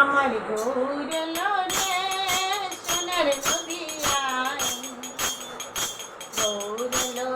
আমার ঘুরলো রে সোনার নদিয়ায় ঘুরলো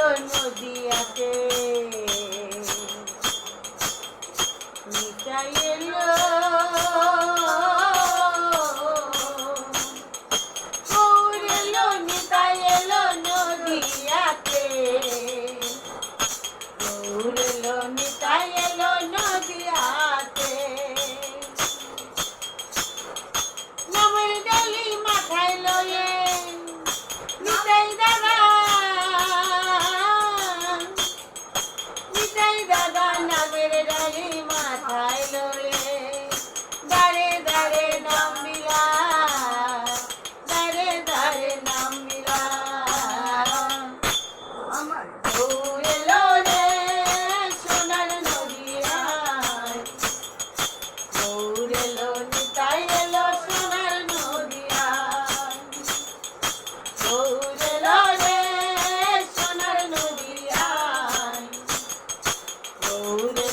নদিয়াতে মিটাই এলো নদিয়াতে। Guru